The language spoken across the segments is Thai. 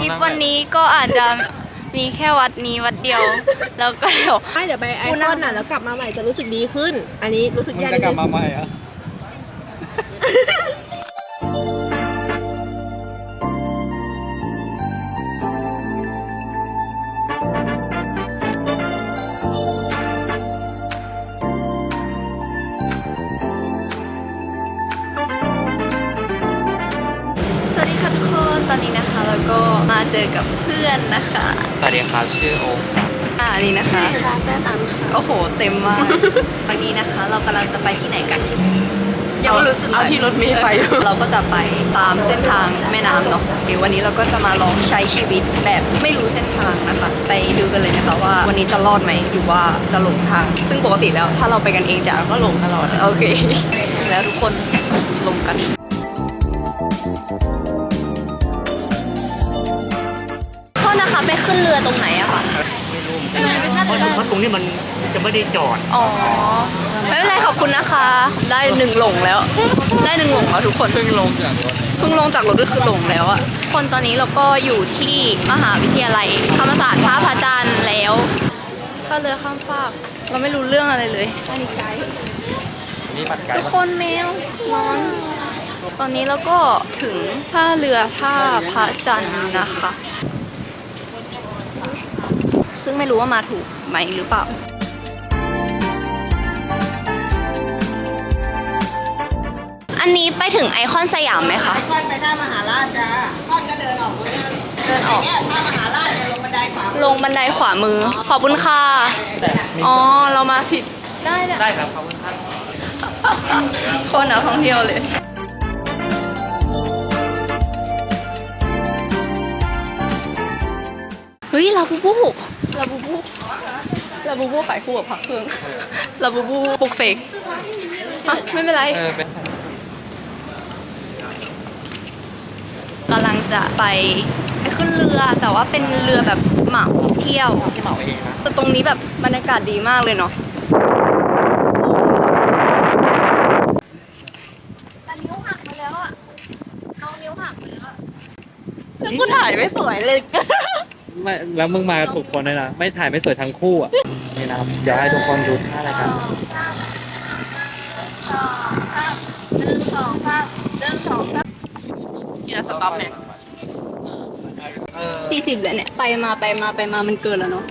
ทริปวันนี้ก็อาจจะมีแค่วัดนี้วัดเดียว แล้วก็เดี๋ยวไม่เดี๋ยวไปไอคอนน่ะแล้วกลับมาใหม่จะรู้สึกดีขึ้น อันนี้รู้สึกมึงแย่จะนิดกลับนึงมาใหม่เหรอะ ตอนนี้นะคะเราก็มาเจอกับเพื่อนนะคะสวัสดีครับชื่อโอมครับอ่านี่นะคะลาแซ่ตันค่ะโอ้โห เต็มมากวันนี้นะคะ เรากำลังจะไปที่ไหนกันยังไม่รู้จุดหมยเอาที่รถเมล์ไป เราก็จะไปตามเส้นทางแม่น้ำเนาะเดี๋ยววันนี้เราก็จะมาลองใช้ชีวิตแบบไม่รู้เส้นทางนะคะ ไปดูกันเลยนะคะว่าวันนี้จะรอดไหมหรือว่าจะหลงทาง ซึ่งปกติแล้วถ้าเราไปกันเองจะก็หลงตลอด โอเค แล้วทุกคนลงกัน ขึ้นเรือตรงไหนอะคะเพราะเพราะตรงนี้มันจะไม่ได้จอด อ๋อไม่เป็นไรขอบคุณนะคะ ได้หนึ่งหลงแล้ว ได้หนึ่งหลงแล้วทุกคนเพิ่งลงจากรถเพิ่งลงจากรถก็คือหลงแล้วอะคนตอนนี้เราก็อยู่ที่มหาวิทยาลัยธรรมศาสตร์ท่าพระจันทร์แล้วข้าเรือข้ามฟากเราไม่รู้เรื่องอะไรเลยอันนี้ไกด์นี่ปัดไกลทุกคนแมวร้อนตอนนี้เราก็ถึงท่าเรือท่าพระจันทร์นะคะ ซึ่งไม่รู้ว่ามาถูกไหมหรือเปล่า อันนี้ไปถึงไอคอนสยามไหมคะไอคอนไปท่ามหาราชจ้าคอนก็เดินออกตรงเนี้ยเดินออก เนี่ยท่ามหาราชเนี่ยลงบันไดขวาลงบันไดขวามือ ขอบคุณค่ะอ๋อ เรามาผิด ได้ได้ ได้ครับขอบคุณครับโคนนักท่องเที่ยวเลย เฮ้ยลาบูบู ลาบูบูลาบูบูขายคู่กับพักเครื่องลาบูบูปลุกเสกอะไม่เป็นไร เออเป็นกำลังจะไปไปขึ้นเรือแต่ว่าเป็นเรือแบบเหมาเที่ยวที่เหมาเองนะแต่ตรงนี้แบบบรรยากาศดีมากเลยเนาะนิ้วหักมาแล้วอะน้องนิ้วหักมาแล้วอะแล้วกูถ่ายไม่สวยเลย ไม่แล้วมึงมาถูกคนเลยนะไม่ถ่ายไม่สวยทั้งคู่อะนี่นะครับเดี๋ยวให้ทุกคนดูท่ารายการกีฬาสต็อปเนี่ยเออสี่สิบเลยเนี่ย ไปมาไปมาไปมามันเกินแล้วเนาะ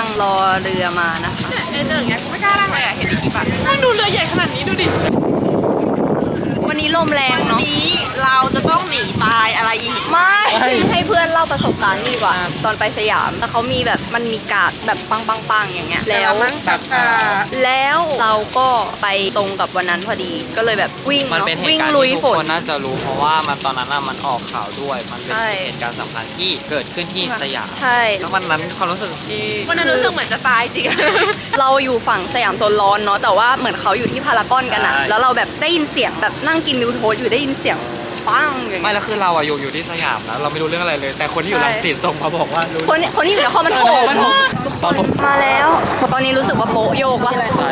นี่ก็กำลังรอเรือมานะคะไอ้เรื่องเงี้ยกูไม่กล้านั่งเลยอะเห็นในคลิปอะไม่ดูเรือใหญ่ขนาดนี้ดูดิ นนี้ลมแรงวันเนาะ นี้เราจะต้องหนีตายอะไรอีกไม่ ให้เพื่อนเล่าประสบการณ์ดีกว่า ตอนไปสยาม แต่เขามีแบบมันมีการ์ดแบบปังปังปังอย่างเงี้ย แล้ว มั่งสักอะแล้วเราก็ไปตรงกับวันนั้นพอดี ก็เลยแบบวิ่งมันเนาะ เป็นเหวิ่ตุงการณ์ลุยที่ทุกฝคน นน่าจะรู้เพราะว่ามันตอนนั้นน่ะมันออกข่าวด้วย มันเป็นใช่ เหตุการณ์สำคัญที่เกิดขึ้นที่สยามใช่ แล้ววันนั้นความรู้สึกที่วันนั้นรู้สึกเหมือนจะตายจริง เราอยู่ฝั่งสยามโซนร้อนเนาะ แต่ว่าเหมือนเขาอยู่ที่พารากอนกันอะแล้วเราแบบได้ยินเสียงแบบนั่งกินมิวโทสอยู่ได้ยินเสียงปังอย่างไม่เงี้ย แล้วคือเราอะอยู่อยู่ที่สยามนะเราไม่รู้เรื่องอะไรเลย แต่คนที่อยู่ใช่ รังสิตส่งมาบอกว่ารู้ คนคนที่อยู่นครมันโถเออมันโถมทุกคนมาแล้ว ตอนนี้รู้สึกว่าโป๊ะโยกวะใช่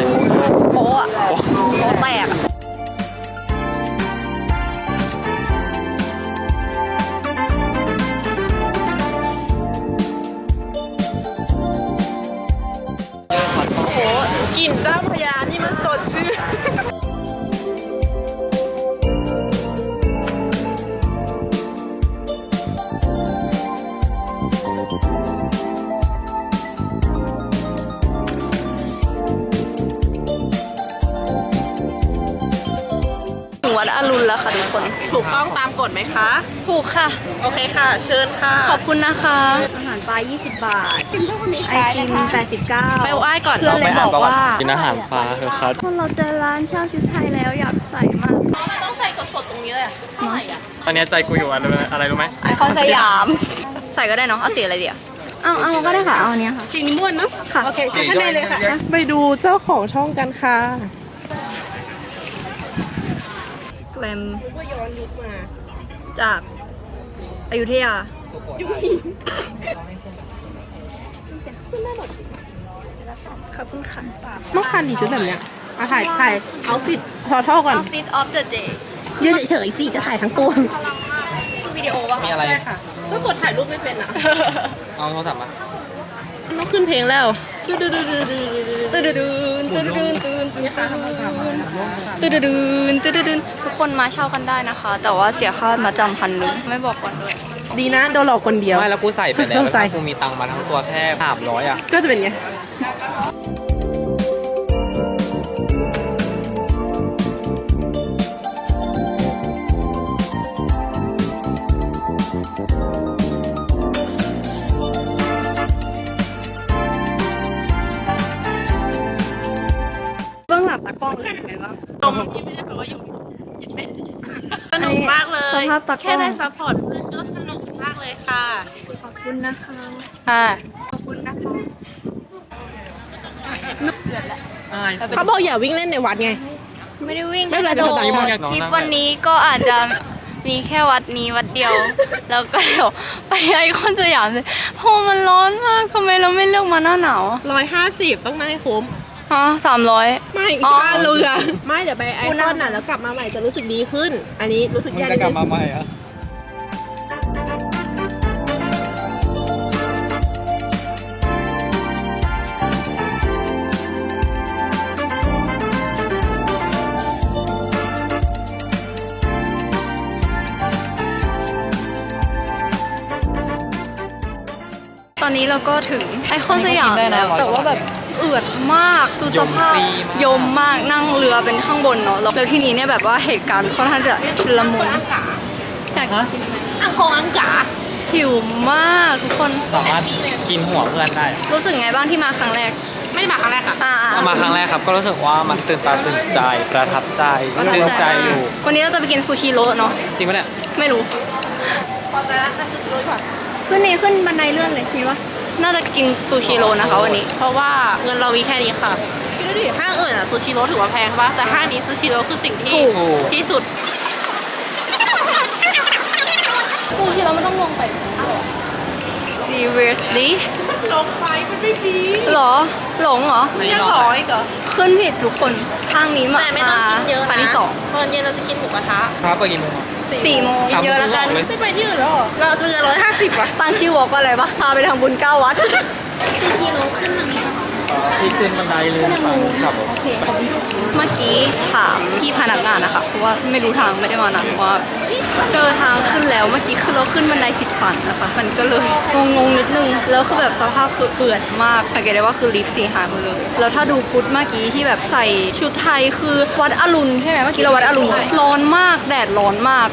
ค่ะทุกคนถูกต้องตามกฎไหมคะ ถูกค่ะ โอเคค่ะ เชิญค่ะ ขอบคุณนะคะ อาหารปลา 20 บาท ไอติม 89 ไปไหว้ก่อน เพื่อนเลยบอกว่ากินอาหารปลาเถอะครับคนเราเจอร้านเช่าชุดไทยแล้วอยากใส่มากต้องใส่สดๆตรงนี้เลยอะเท่าไหร่อะตอนนี้ใจกูอยู่อะไรอะไรรู้ไหมไอคอนสยาม ใส่ก็ได้เนาะ เอาสีอะไรดีอะเอาเอาก็ได้ค่ะ เอาอันเนี้ยค่ะ สีนี้ม่วนเนาะค่ะ โอเคเชิญข้างในเลยค่ะ ไปดูเจ้าของช่องกันค่ะ แกลมก็ย้อนยุคมาจากอยุธยายุคหินขอบคุณค่ะต้องคันดีชุดแบบเนี้ยมาถ่ายถ่ายเอาฟิตทอท่อก่อน Outfit of the day ยืนเฉยๆสิจะถ่ายทั้งตัววิดีโอป่ะมีอะไรใช่ค่ะก็กดถ่ายรูปไม่เป็นอะ เอาโทรศัพท์มามันต้องขึ้นเพลงแล้ว ตื่นตื่นตื่นตื่นตื่นตื่นตื่นตื่นตื่นตื่นตื่นตื่นทุกคนมาเช่ากันได้นะคะแต่ว่าเสียค่ามาจำพันหนึ่งไม่บอกก่อนด้วยดีนะโดนหลอกคนเดียวไม่แล้วกูใส่ไปแล้วต้องแล้วใจกูมีตังค์มาทั้งตัวแค่สามร้อยอะก็จะเป็นไงเบื้องหลังตากล้ องรู้สึกไงบ้างตรงที่ไม่ได้แปลว่าอยู่สนุกมากเลย สภาพตากล้องแค่ได้ซัพพอร์ตเพื่อนก็สนุกมากเลยค่ะ ขอบคุณนะคะค่ะ ขอบคุณนะคะเขาบอกอย่าวิ่งเล่นในวัดไง ไม่ได้วิ่งไม่เป็นไรกระโดดเป็นภาษาทริปวันนี้ก็อาจจะมีแค่วัดนี้วัดเดียว แล้วก็เดี๋ยวไปไอคอนสยามเลยโหมันร้อนมากทำไมเราไม่เลือกมาหน้าหนาวอะ ร้อยห้าสิบต้องได้คุ้ม ฮะสามร้อย ไม่อ๋อค่าเรือ ไม่เดี๋ยวไปไอคอนน่ะแล้วกลับมาใหม่จะรู้สึกดีขึ้น อันนี้รู้สึกมึงแย่จะนิดกลับนึงมาใหม่เหรอะตอนนี้เราก็ถึงไอคอนสยามแล้วแต่ว่าแบบ เอือดมากดูสภาพยมมากนั่งเรือเป็นข้างบนเนาะแล้วทีนี้เนี่ยแบบว่าเหตุการณ์ค่อนข้างจะชุลมุนอยากกินไหมอังกงอังกาหิวมากทุกคนสามารถกินหัวเพื่อนได้ รู้สึกไงบ้างที่มาครั้งแรก ไม่ได้มาครั้งแรกค่ะอ่าเอามาครั้งแรกครับก็รู้สึกว่ามันตื่นตาตื่นใจประทับใจจึงใจอยู่วันนี้เราจะไปกินซูชิโร่เนาะจริงปะเนี่ยไม่รู้พอใจแล้วไปซื้อรถก่อนขึ้นนี่ขึ้นบันไดเลื่อนเลยมีปะ น่าจะกินซูชิโร่นะคะวันนี้ เพราะว่าเงินเรามีแค่นี้ค่ะคิดดูดิห้างอื่นอะซูชิโร่ถือว่าแพงปะแต่ห้างนี้ซูชิโร่คือสิ่งที่ถูก ที่สุดซูชิโร่ไม่ต้องลงไป seriously ลงไปมันไม่ดีหรอ หลงเหรอ ยังร้อยเหรอขึ้นผิดทุกคนห้างนี้มาแต่ไม่ต้องกินเยอะครั้นะงที่สองตอนเย็นเราจะกินหมูกระทะครับเปิดกี่โมงอะ สี่โมงกินเยอะแล้วกันสามโมงครึ่งออกเลยไม่ไปที่อื่นแล้วเหรอเราเรือร้อยห้าสิบอะตั้งชื่อวอล์กว่าอะไรปะพาไปทำบุญเก้าวัดซูชิโร่ขึ้นมาที่ขึ้นบันไดเลยฟังกลับโอเคเมื่อกี้ถามพี่พนักงานนะคะเพราะว่าไม่รู้ทางไม่ได้มานานว่า เจอทางขึ้นแล้วเมื่อกี้คือเราขึ้นบันไดผิดฝั่งนะคะ มันก็เลยงงๆนิดนึง แล้วคือแบบสภาพคือเปื่อนมากสังเกตได้ว่าคือลิฟต์สีหายหมดเลย แล้วถ้าดูฟุตเมื่อกี้ที่แบบใส่ชุดไทยคือวัดอรุณใช่ไหมเมื่อกี้เราวัดอรุณร้อนมากแดดร้อนมาก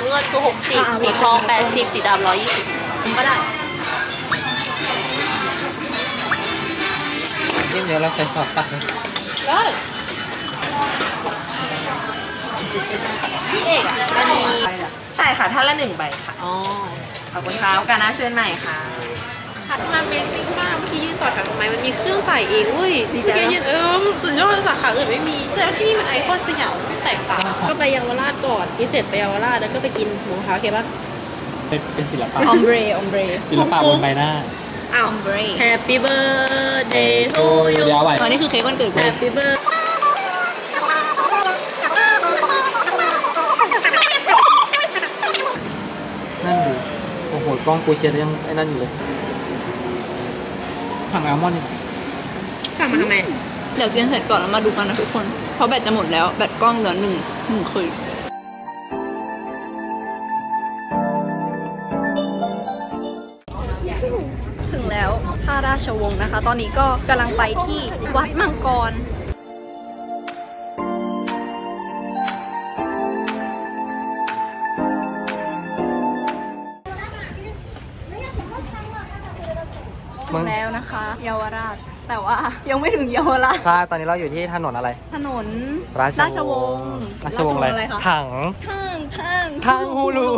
น้ำเงินคือหกสิบสีทองแปดสิบสีดำร้อยยี่สิบก็ได้เยี่ยมเยอะแล้วใส่ช็อตปักเลยได้พี่เอกอะมันมี ใช่ค่ะท่านละหนึ่งใบค่ะ อ๋อ ขอบคุณครับการนะเชิญใหม่ค่ะ มันเมซิ่งมากเมื่อกี้ยืนต่อแถวทำไมมันมีเครื่องจ่ายเองเว้ยดีเมื่ใจอปะกี้ยืนเออสุดยอดสาขาอื่นไม่มีแต่ที่นี่มันไอคอนสยามแตกต่างก็ไปเยาวราชก่อนนี่เสร็จไปเยาวราชแล้วก็ไปกินหมูกระทะโอเคปะเป็นเป็นศิลปะ อมเบรอมเบรศิลปะบนใบหน้า อ้าว อมเบร Happy birthday to you เดี๋ยวเอาไว้ ตอนนี้คือเค้กวันเกิดกู Happy birthday นั่นดูโอ้โหกล้องกูเชียร์ยังไอ้นั่นอยู่เลย ถังอัลมอนด์นี่กลับมาทำไม เดี๋ยวกินเสร็จก่อนแล้วมาดูกันนะทุกคน เพราะแบตจะหมดแล้ว แบตกล้องเหลือหนึ่งหนึ่งคืนถึงแล้วท่าราชวงศ์นะคะ ตอนนี้ก็กำลังไปที่วัดมังกร มึงแล้วนะคะ เยาวราช แต่ว่ายังไม่ถึงเยาวราช ใช่ ตอนนี้เราอยู่ที่ถนนอะไร ถนนราชราชวงศ์ราชวงศ์อะไรคะถังทางทางทางฮูลู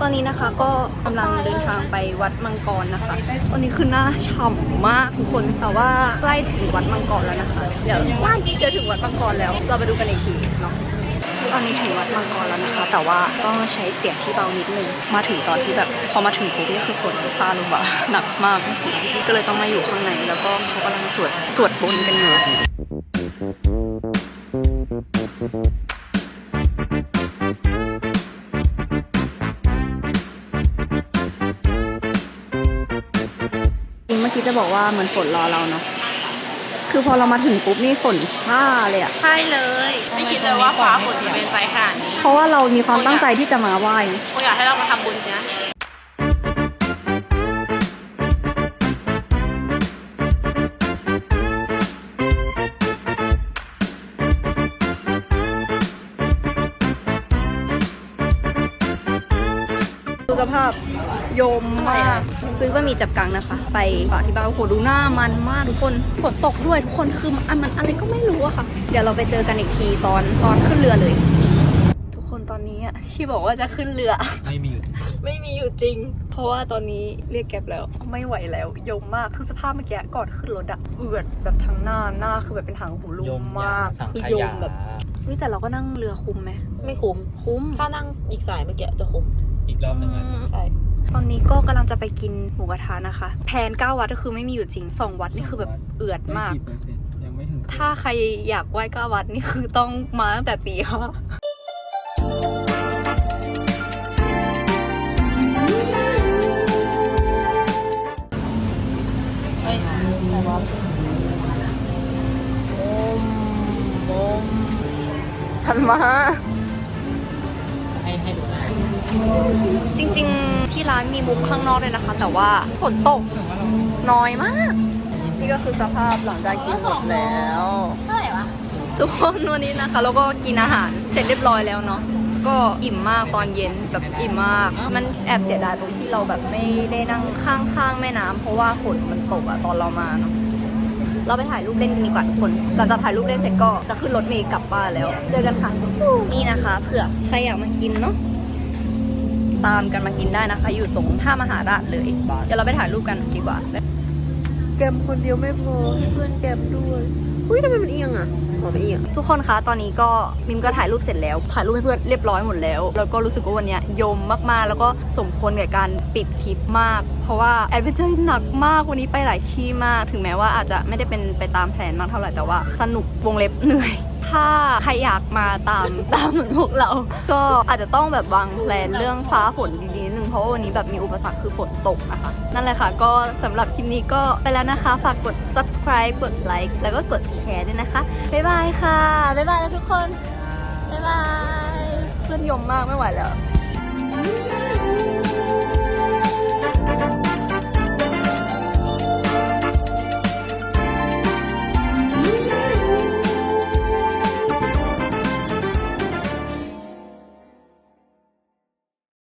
ตอนนี้นะคะก็กำลังเดินทางไปวัดมังกรนะคะตอนนี้คือหน้าฉ่ำมากทุกคนแต่ว่าใกล้ถึงวัดมังกรแล้วนะคะ เดี๋ยวว่าจะถึงวัดมังกรแล้ว เราไปดูกันอีกทีเนาะ ตอนนี้ถึงวัดมังกรแล้วนะคะ แต่ว่าต้องใช้เสียงที่เบานิดนึง มาถึงตอนที่แบบพอมาถึงปุ๊บนี่คือฝนซาลงมาหนักมาก ก็เลยต้องมาอยู่ข้างในแล้วก็เขากำลังสวดสวดบนกันอยู่จริงเมื่อกี้จะบอกว่าเหมือนฝนรอเราเนาะ คือพอเรามาถึงปุ๊บนี่ฝนซ่าเลยอะใช่เลย ไม่คิดเลยว่าฟ้าฝนจะเป็นใจขนาดนี้เพราะว่าเรามีความตั้งใจที่จะมาไหว้คงอยากให้เรามาทำบุญนะดูสภาพโยมมาก ซื้อบะหมี่จับกังนะคะ ไปฝากที่บ้านโอ้โหดูหน้ามันมากทุกคนฝนตกด้วยทุกคนคือมันมันอะไรก็ไม่รู้อะค่ะ เดี๋ยวเราไปเจอกันอีกทีตอนตอนขึ้นเรือเลย ทุกคนตอนนี้อะที่บอกว่าจะขึ้นเรือ ไม่มีไม่มีอยู่จริง เพราะว่าตอนนี้เรียกแก๊บแล้วไม่ไหวแล้ว ยมมาก คือสภาพเมื่อกี้ก่อนขึ้นรถอะเอือดแบบทั้งหน้าหน้าคือแบบเป็นถังหูลยมมมาก สังคือขยยามแบบวิแต่เราก็นั่งเรือคุ้มไหมไม่คุ้มคุ้ม ถ้านั่งอีกสายเมื่อกี้จะคุ้มอีกรอบหนึ่งอะ ใช่ ตอนนี้ก็กำลังจะไปกินหมูกระทะนะคะ แพน 9 วัดก็คือไม่มีอยู่จริง 2 วัดนี่คือแบบเอือดมาก ยังไม่ถึงถ้าใครอยากไหว้9วัดนี่คือต้องมาตั้งแต่ปีค่ะเฮ้ยแต่ว่าทันมาให้ให้ดูหน้า จริงๆที่ร้านมีมุมข้างนอกเลยนะคะ แต่ว่าฝนตกน้อยมาก นี่ก็คือสภาพหลังจากกินหมดแล้วเท่าไหร่วะทุกคนวันนี้นะคะ แล้วก็กินอาหารเสร็จเรียบร้อยแล้วเนาะก็อิ่มมากตอนเย็นแบบอิ่มมาก มันแอบเสียดายตรงที่เราแบบไม่ได้นั่งข้างๆแม่น้ำเพราะว่าฝนมันตกอะตอนเรามาเนาะเราไปถ่ายรูปเล่นกันดีกว่าทุกคนหลังจากถ่ายรูปเล่นเสร็จก็จะขึ้นรถเมล์กลับบ้านแล้ว เจอกันค่ะนี่นะคะเผื่อใครอยากมากินเนาะ ตามกันมากินได้นะคะ อยู่ตรงท่ามหาราชเลย เดี๋ยวเราไปถ่ายรูปกันดีกว่า แกมคนเดียวไม่พอเพื่อนแกมด้วย อุ้ยทำไมมันเอียงอะ หอมไม่เอียงทุกคนคะตอนนี้ก็มิมก็ถ่ายรูปเสร็จแล้ว ถ่ายรูปให้เพื่อนเรียบร้อยหมดแล้ว แล้วก็รู้สึกว่าวันนี้ยมมากๆ แล้วก็สมควรกับการปิดคลิปมาก เพราะว่าแอดเวนเจอร์หนักมากวันนี้ไปหลายที่มาก ถึงแม้ว่าอาจจะไม่ได้เป็นไปตามแผนมากเท่าไหร่แต่ว่า สนุกวงเล็บเหนื่อยถ้าใครอยากมาตามตามเหมือนพวกเรา ก็อาจจะต้องแบบวางแผนเรื่องฟ้าฝน เพราะวันนี้แบบมีอุปสรรคคือฝนตกนะคะ นั่นแหละค่ะ ก็สำหรับคลิปนี้ก็ไปแล้วนะคะ ฝากกด subscribe กดไลค์แล้วก็กดแชร์ด้วยนะคะ บ๊ายบายค่ะ บ๊ายบายนะทุกคน บ๊ายบายเพื่อนยมมากไม่ไหวแล้ว